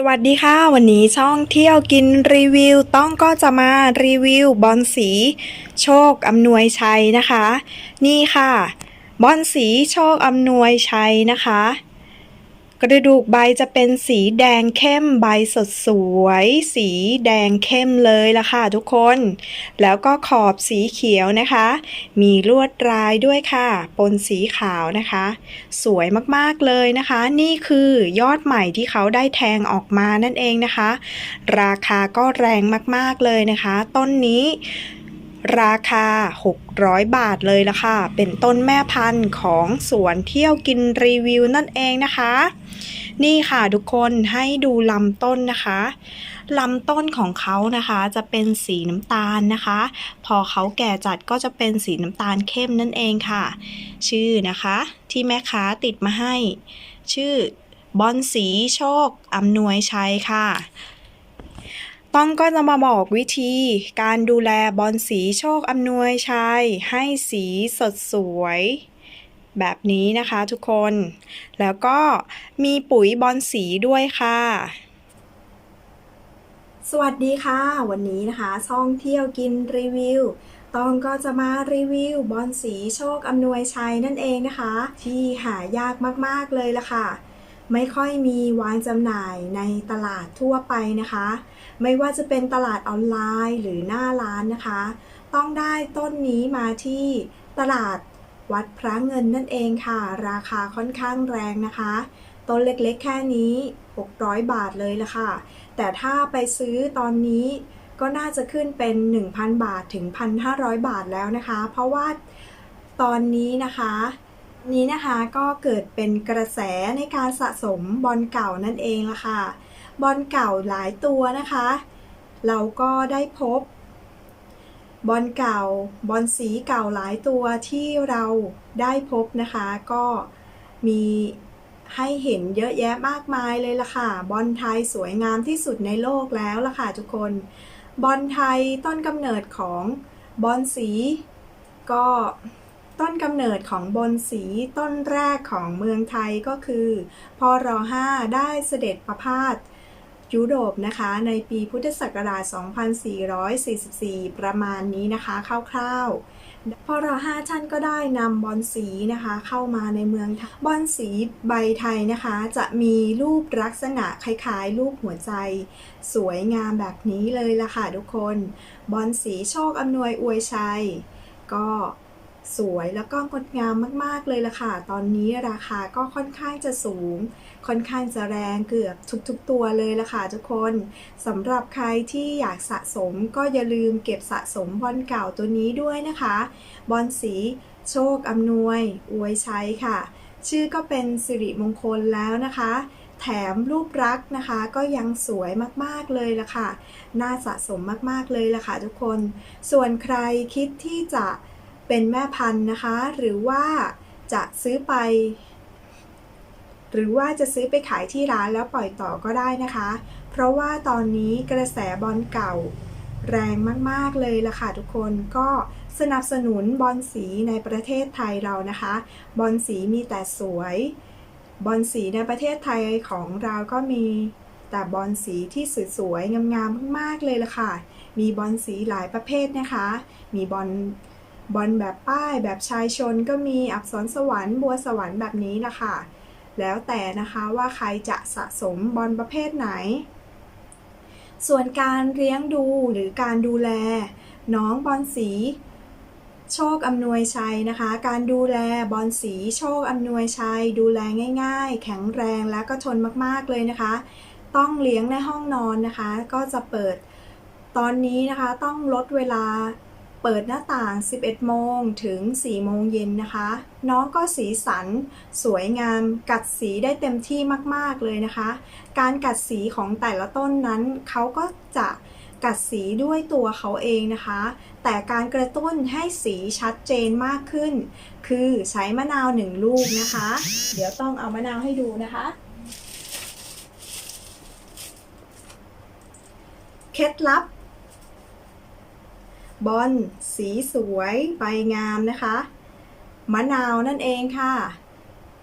สวัสดีค่ะ วันนี้ช่องเที่ยวกินรีวิวต้องก็จะมารีวิวบอลสี โชคอำนวยชัยนะคะ นี่ค่ะ บอลสีโชคอำนวยชัยนะคะ กระดูกใบจะเป็นสีแดงเข้มใบสดสวย สีแดงเข้มเลยละค่ะทุกคน แล้วก็ขอบสีเขียวนะคะ มีลวดลายด้วยค่ะ ปนสีขาวนะคะ สวยมากๆเลยนะคะ นี่คือยอดใหม่ที่เขาได้แทงออกมานั่นเองนะคะ ราคาก็แรงมากๆเลยนะคะ ต้นนี้ ราคา 600 บาทเลยละค่ะ เป็นต้นแม่พันธุ์ของสวนเที่ยวกินรีวิวนั่นเองนะคะ นี่ค่ะทุกคนให้ดูลำต้นนะคะลำต้นของเขานะคะจะเป็นสีน้ำตาลนะคะ พอเขาแก่จัดก็จะเป็นสีน้ำตาลเข้มนั่นเองค่ะ ชื่อนะคะ ที่แม่ค้าติดมาให้ ชื่อบอนสีโชคอำนวยชัยค่ะ ต้องก็จะมาบอกวิธีการดูแลบอนสีโชคอำนวยชัยให้สีสดสวย แบบนี้นะคะทุกคน แล้วก็มีปุ๋ยบอนสีด้วยค่ะ สวัสดีค่ะ วันนี้นะคะช่องเที่ยวกินรีวิวต้องก็จะมารีวิวบอนสีโชคอำนวยชัยนั่นเองนะคะ ที่หายากมากๆเลยละค่ะ ไม่ค่อยมีวางจำหน่ายในตลาดทั่วไปนะคะ ไม่ว่าจะเป็นตลาดออนไลน์หรือหน้าร้านนะคะ ต้องได้ต้นนี้มาที่ตลาดวัดพระเงินนั่นเองค่ะ ราคาค่อนข้างแรงนะคะ ต้นเล็กๆ แค่นี้ 600 บาทเลยละค่ะ แต่ถ้าไปซื้อตอนนี้ก็น่าจะขึ้นเป็น 1,000 บาทถึง 1,500 บาทแล้วนะคะ เพราะว่าตอนนี้นะคะ นี้นะคะก็เกิดเป็นกระแสในการสะสมบอลเก่านั่นเองละค่ะ บอลเก่าหลายตัวนะคะ เราก็ได้พบบอลเก่าบอลสีเก่าหลายตัวที่เราได้พบนะคะ ก็มีให้เห็นเยอะแยะมากมายเลยล่ะค่ะ บอลไทยสวยงามที่สุดในโลกแล้วล่ะค่ะทุกคน บอลไทยต้นกำเนิดของบอลสีก็ ต้นกำเนิดของบอลสีต้นแรกของเมืองไทยก็คือ พร5ได้เสด็จประพาสยุโรปนะคะ ในปีพุทธศักราช 2444 ประมาณนี้นะคะคร่าวๆพอราห้าท่านก็ได้นำบอลสีนะคะ เข้ามาในเมืองไทยบอลสีใบไทยนะคะ จะมีรูปลักษณะคล้ายๆ รูปหัวใจ สวยงามแบบนี้เลยล่ะค่ะทุกคน บอลสีโชคอำนวยอวยชัย ก็ สวยแล้วก็งดงามมากๆเลยล่ะค่ะ ตอนนี้ราคาก็ค่อนข้างจะสูง ค่อนข้างจะแรงเกือบทุกๆตัวเลยล่ะค่ะทุกคนสำหรับใครที่อยากสะสมก็อย่าลืมเก็บสะสมบอลเก่าตัวนี้ด้วยนะคะ บอลสีโชคอำนวย อวยชัยค่ะ ชื่อก็เป็นสิริมงคลแล้วนะคะแถมรูปรักษณ์นะคะก็ยังสวยมากๆเลยล่ะค่ะ น่าสะสมมากๆเลยล่ะค่ะทุกคน ส่วนใครคิดที่จะ เป็นแม่พันธุ์นะคะ หรือว่าจะซื้อไป หรือว่าจะซื้อไปขายที่ร้านแล้วปล่อยต่อก็ได้นะคะ เพราะว่าตอนนี้กระแสบอลเก่า แรงมากๆเลยล่ะค่ะทุกคนก็สนับสนุนบอลสีในประเทศไทยเรานะคะ บอลสีมีแต่สวย บอลสีในประเทศไทยของเราก็มีแต่บอลสีที่สวยๆงามๆมากๆเลยล่ะค่ะ มีบอลสีหลายประเภทนะคะ มีบอล บอลแบบป้ายแบบชายชนก็มีอักษรสวรรค์บัวสวรรค์แบบนี้นะคะแล้วแต่นะคะว่าใครจะสะสมบอลประเภทไหน ส่วนการเลี้ยงดูหรือการดูแล น้องบอลสี โชคอำนวยชัยนะคะ การดูแลบอลสีโชคอำนวยชัย ดูแลง่าย ๆ แข็งแรงและก็ทนมากๆเลยนะคะ ต้องเลี้ยงในห้องนอนนะคะ ก็จะเปิดตอนนี้นะคะต้องลดเวลา เปิดหน้าต่าง 11 โมงถึง 4 โมงเย็นนะคะ น้องก็สีสัน สวยงาม กัดสีได้เต็มที่มาก ๆ เลยนะคะ การกัดสีของแต่ละต้นนั้นเขาก็จะกัดสีด้วยตัวเขาเองนะคะ แต่การกระตุ้นให้สีชัดเจนมากขึ้น คือใช้มะนาวหนึ่งลูกนะคะ เดี๋ยวต้องเอามะนาวให้ดูนะคะ เคล็ดลับ บอลสีสวยใบงามนะคะ มะนาวนั่นเองค่ะ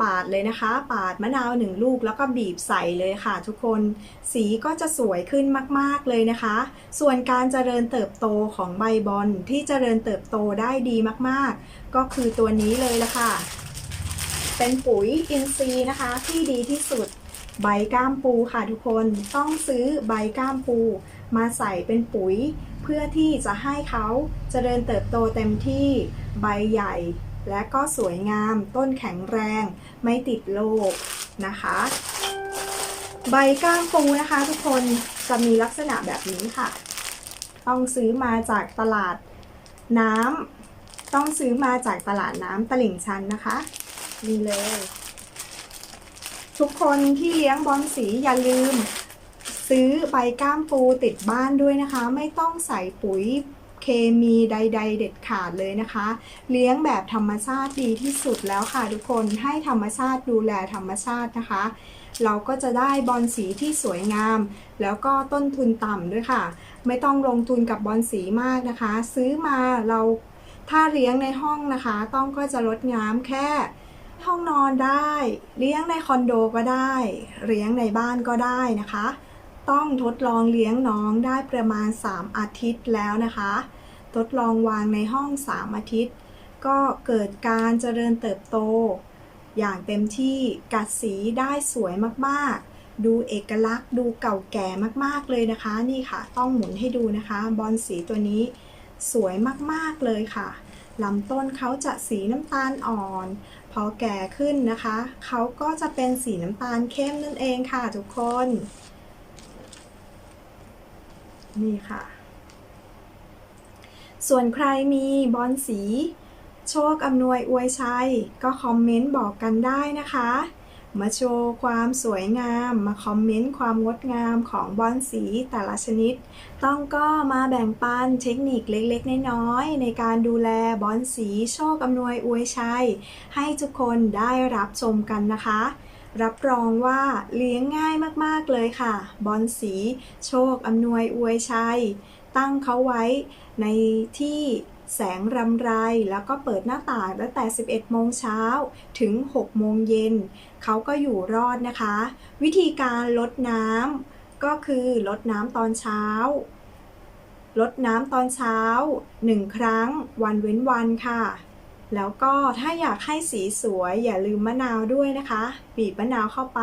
ปาดเลยนะคะ ปาดมะนาวหนึ่งลูกแล้วก็บีบใส่เลยค่ะทุกคน สีก็จะสวยขึ้นมากๆเลยนะคะ ส่วนการเจริญเติบโตของใบบอลที่เจริญเติบโตได้ดีมากๆ ก็คือตัวนี้เลยละค่ะ เป็นปุ๋ยอินทรีย์นะคะที่ดีที่สุดใบก้ามปูค่ะทุกคนต้องซื้อใบก้ามปู มาใส่เป็นปุ๋ย เพื่อที่จะให้เขาเจริญเติบโตเต็มที่ใบใหญ่ และก็สวยงาม ต้นแข็งแรง ไม่ติดโรคนะคะ ใบก้ามปูนะคะทุกคนจะมีลักษณะแบบนี้ค่ะ ต้องซื้อมาจากตลาดน้ำต้องซื้อมาจากตลาดน้ำตลิ่งชันนะคะนี่เลย ทุกคนที่เลี้ยงบอลสีอย่าลืม ซื้อใบก้ามปูติดบ้านด้วยนะคะ ไม่ต้องใส่ปุ๋ยเคมีใด ๆ เด็ดขาดเลยนะคะ เลี้ยงแบบธรรมชาติดีที่สุดแล้วค่ะทุกคนให้ธรรมชาติดูแลธรรมชาตินะคะ เราก็จะได้บอลสีที่สวยงาม แล้วก็ต้นทุนต่ำด้วยค่ะ ไม่ต้องลงทุนกับบอลสีมากนะคะ ซื้อมาเราถ้าเลี้ยงในห้องนะคะ ต้องก็จะลดน้ำแค่ห้องนอนได้ เลี้ยงในคอนโดก็ได้ เลี้ยงในบ้านก็ได้นะคะ ต้องทดลองเลี้ยงน้องได้ประมาณ 3 อาทิตย์แล้วนะคะ ทดลองวางในห้อง 3 อาทิตย์ ก็เกิดการเจริญเติบโต อย่างเต็มที่กัดสีได้สวยมากๆ ดูเอกลักษณ์ดูเก่าแก่มากๆเลยนะคะ นี่ค่ะ ต้องหมุนให้ดูนะคะ บอลสีตัวนี้สวยมากๆเลยค่ะลำต้นเขาจะสีน้ำตาลอ่อน พอแก่ขึ้นนะคะ เขาก็จะเป็นสีน้ำตาลเข้มนั่นเองค่ะทุกคน นี่ค่ะ ส่วนใครมีบอลสี โชคอำนวยอวยชัย ก็คอมเมนต์บอกกันได้นะคะ มาโชว์ความสวยงาม มาคอมเมนต์ความงดงามของบอลสีแต่ละชนิด ต้องก็มาแบ่งปันเทคนิคเล็กๆ น้อยๆ ในการดูแลบอลสีโชคอำนวยอวยชัย ให้ทุกคนได้รับชมกันนะคะ รับรองว่าเลี้ยงง่ายมากๆเลยค่ะ บอลสี โชคอำนวยอวยชัย ตั้งเขาไว้ในที่แสงรำไรแล้วก็เปิดหน้าต่างตั้งแต่ 11 โมงเช้าถึง 6 โมงเย็น เขาก็อยู่รอดนะคะ วิธีการลดน้ำก็คือลดน้ำตอนเช้า ลดน้ำตอนเช้า 1 ครั้งวันเว้นวันค่ะ แล้วก็ถ้าอยากให้สีสวยอย่าลืมมะนาวด้วยนะคะ บีบมะนาวเข้าไป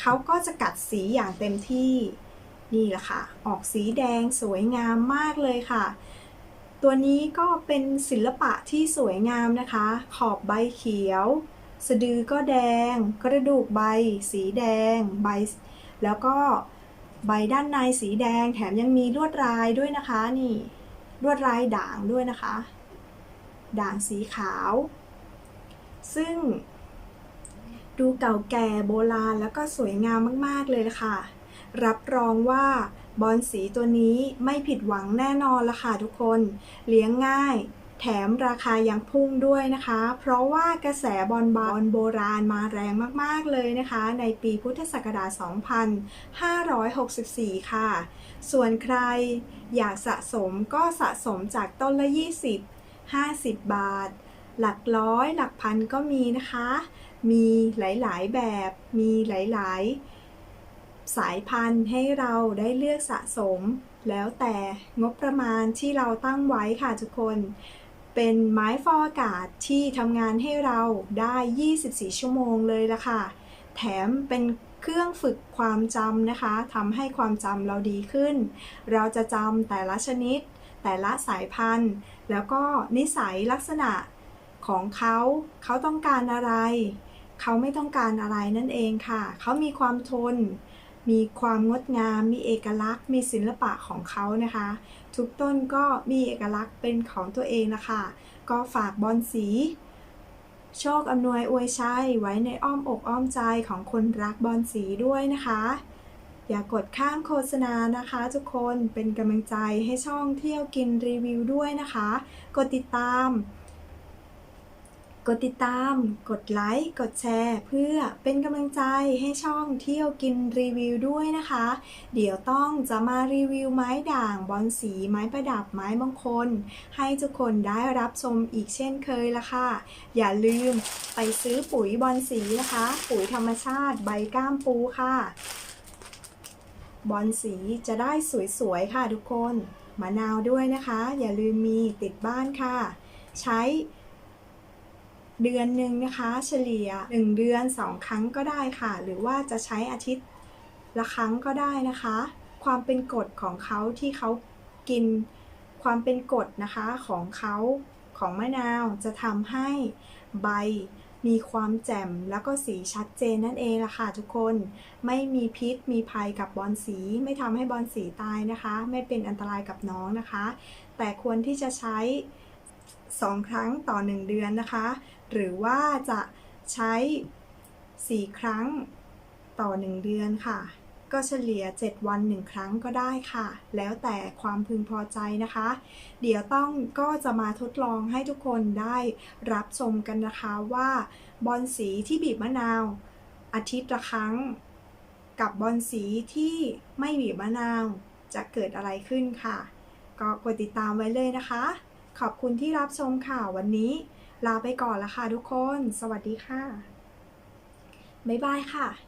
เขาก็จะกัดสีอย่างเต็มที่ นี่แหละค่ะ ออกสีแดงสวยงามมากเลยค่ะ ตัวนี้ก็เป็นศิลปะที่สวยงามนะคะ ขอบใบเขียว สะดือก็แดง กระดูกใบ สีแดง ใบ แล้วก็ใบด้านในสีแดงแถมยังมีลวดลายด้วยนะคะ นี่ ลวดลายด่างด้วยนะคะ ด่างสีขาว ซึ่งดูเก่าแก่โบราณแล้วก็สวยงามมาก ๆ เลยค่ะ รับรองว่าบอลสีตัวนี้ไม่ผิดหวังแน่นอนละค่ะทุกคน เลี้ยงง่าย แถมราคายังพุ่งด้วยนะคะ เพราะว่ากระแสบอลบอลโบราณมาแรงมาก ๆ เลยนะคะ ในปีพุทธศักราช 2564 ค่ะ ส่วนใครอยากสะสมก็สะสมจากต้นละ 20 50 บาท หลักร้อยหลักพันก็มีนะคะ มีหลายๆแบบ มีหลายๆ สายพันธุ์ให้เราได้เลือกสะสม แล้วแต่งบประมาณที่เราตั้งไว้ค่ะทุกคน เป็นไม้ฟอกอากาศที่ทำงานให้เราได้ 24 ชั่วโมงเลยละค่ะ แถมเป็นเครื่องฝึกความจำนะคะทำให้ความจำเราดีขึ้น เราจะจำแต่ละชนิด แต่ละสายพันธุ์ แล้วก็นิสัยลักษณะของเขา เขาต้องการอะไร เขาไม่ต้องการอะไรนั่นเองค่ะ เขามีความทน มีความงดงาม มีเอกลักษณ์ มีศิลปะของเขานะคะ ทุกต้นก็มีเอกลักษณ์เป็นของตัวเองนะคะ ก็ฝากบอลสี โชคอำนวยอวยชัยไว้ในอ้อมอกอ้อมใจของคนรักบอลสีด้วยนะคะ อย่ากกดข้ามโฆษณานะคะ ทุกคนเป็นกำลังใจให้ช่องเที่ยวกินรีวิวด้วยนะคะ กดติดตาม กดติดตาม กดไลค์ กดแชร์ เพื่อเป็นกำลังใจให้ช่องเที่ยวกินรีวิวด้วยนะคะ เดี๋ยวต้องจะมารีวิวไม้ด่างบอนสี ไม้ประดับไม้มงคล ให้ทุกคนได้รับชมอีกเช่นเคยละค่ะ อย่าลืมไปซื้อปุ๋ยบอนสีนะคะ ปุ๋ยธรรมชาติใบก้ามปูค่ะ บอนสีจะได้สวยๆค่ะทุกคนมะนาวด้วยนะคะ อย่าลืมมีติดบ้านค่ะ ใช้เดือนหนึ่งนะคะ เฉลี่ย 1 เดือน 2 ครั้งก็ได้ค่ะ หรือว่าจะใช้อาทิตย์ละครั้งก็ได้นะคะ ความเป็นกรดของเขาที่เขากินความเป็นกรดนะคะของเขาของมะนาวจะทำให้ใบ มีความแจ่มแล้วก็สีชัดเจนนั่นเองล่ะค่ะทุกคน ไม่มีพิษมีภัยกับบอลสีไม่ทำให้บอลสีตายนะคะ ไม่เป็นอันตรายกับน้องนะคะ แต่ควรที่จะใช้ 2 ครั้งต่อ 1 เดือนนะคะ หรือว่าจะใช้ 4 ครั้งต่อ 1 เดือนค่ะ ก็เฉลี่ย 7 วัน1ครั้งก็ได้ค่ะ แล้วแต่ความพึงพอใจนะคะ เดี๋ยวต้องก็จะมาทดลองให้ทุกคนได้รับชมกันนะคะว่าบอลสีที่บีบมะนาว อาทิตย์ละครั้ง กับบอลสีที่ไม่บีบมะนาวจะเกิดอะไรขึ้นค่ะ ก็กดติดตามไว้เลยนะคะ ขอบคุณที่รับชมค่ะวันนี้ ลาไปก่อนละค่ะทุกคน สวัสดีค่ะ บ๊ายบายค่ะ